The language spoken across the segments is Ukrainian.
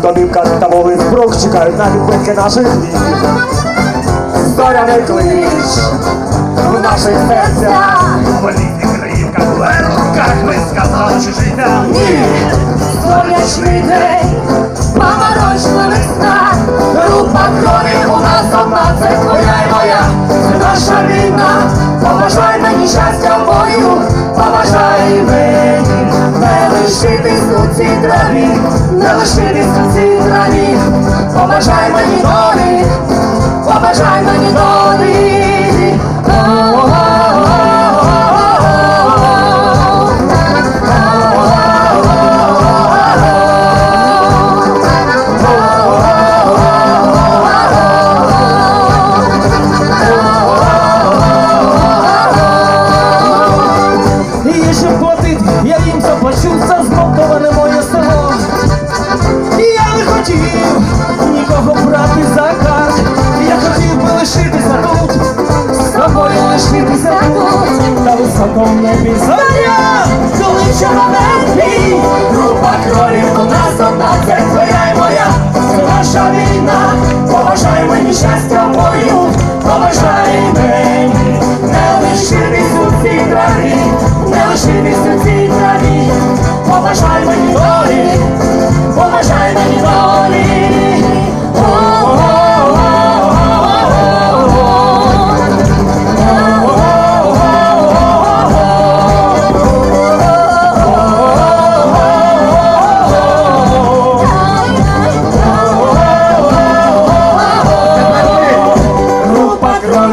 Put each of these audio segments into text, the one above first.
та вулиць брук чекають на відбитки наших днів. Зоряний клич в наших серцях. Політик краївка була в руках, ми сказали чужита. Ні, сонячний день, поморочливих цій траві, не лишитись у цій траві, побажай мені тут, не високому коли ще мене червоненький, Група кролів у нас одна,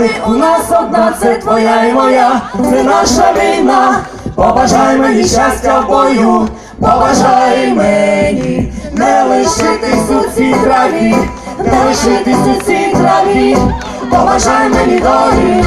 Група у нас одна, це твоя і моя, це наша війна. Побажай мені щастя в бою, побажай мені не лишитись у цій траві, не лишитись у цій траві, побажай мені долі.